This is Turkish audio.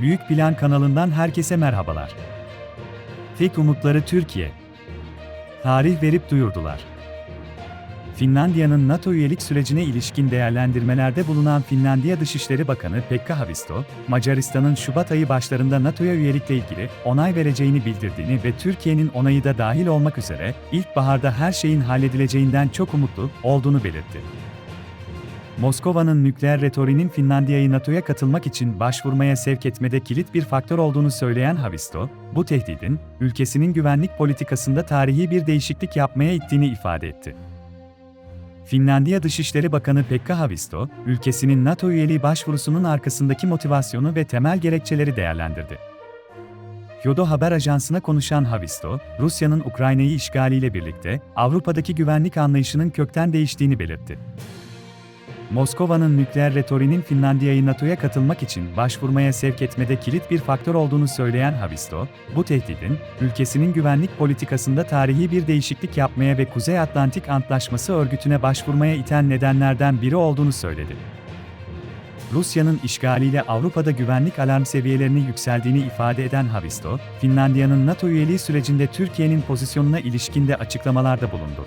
Büyük Plan kanalından herkese merhabalar. Tek umutları Türkiye. Tarih verip duyurdular. Finlandiya'nın NATO üyelik sürecine ilişkin değerlendirmelerde bulunan Finlandiya Dışişleri Bakanı Pekka Haavisto, Macaristan'ın Şubat ayı başlarında NATO'ya üyelikle ilgili onay vereceğini bildirdiğini ve Türkiye'nin onayı da dahil olmak üzere ilkbaharda her şeyin halledileceğinden çok umutlu olduğunu belirtti. Moskova'nın nükleer retorinin Finlandiya'yı NATO'ya katılmak için başvurmaya sevk etmede kilit bir faktör olduğunu söyleyen Havisto, bu tehdidin, ülkesinin güvenlik politikasında tarihi bir değişiklik yapmaya ittiğini ifade etti. Finlandiya Dışişleri Bakanı Pekka Havisto, ülkesinin NATO üyeliği başvurusunun arkasındaki motivasyonu ve temel gerekçeleri değerlendirdi. Kyodo Haber Ajansı'na konuşan Havisto, Rusya'nın Ukrayna'yı işgaliyle birlikte Avrupa'daki güvenlik anlayışının kökten değiştiğini belirtti. Moskova'nın nükleer retorinin Finlandiya'yı NATO'ya katılmak için başvurmaya sevk etmede kilit bir faktör olduğunu söyleyen Havisto, bu tehdidin, ülkesinin güvenlik politikasında tarihi bir değişiklik yapmaya ve Kuzey Atlantik Antlaşması örgütüne başvurmaya iten nedenlerden biri olduğunu söyledi. Rusya'nın işgaliyle Avrupa'da güvenlik alarm seviyelerinin yükseldiğini ifade eden Havisto, Finlandiya'nın NATO üyeliği sürecinde Türkiye'nin pozisyonuna ilişkinde açıklamalarda bulundu.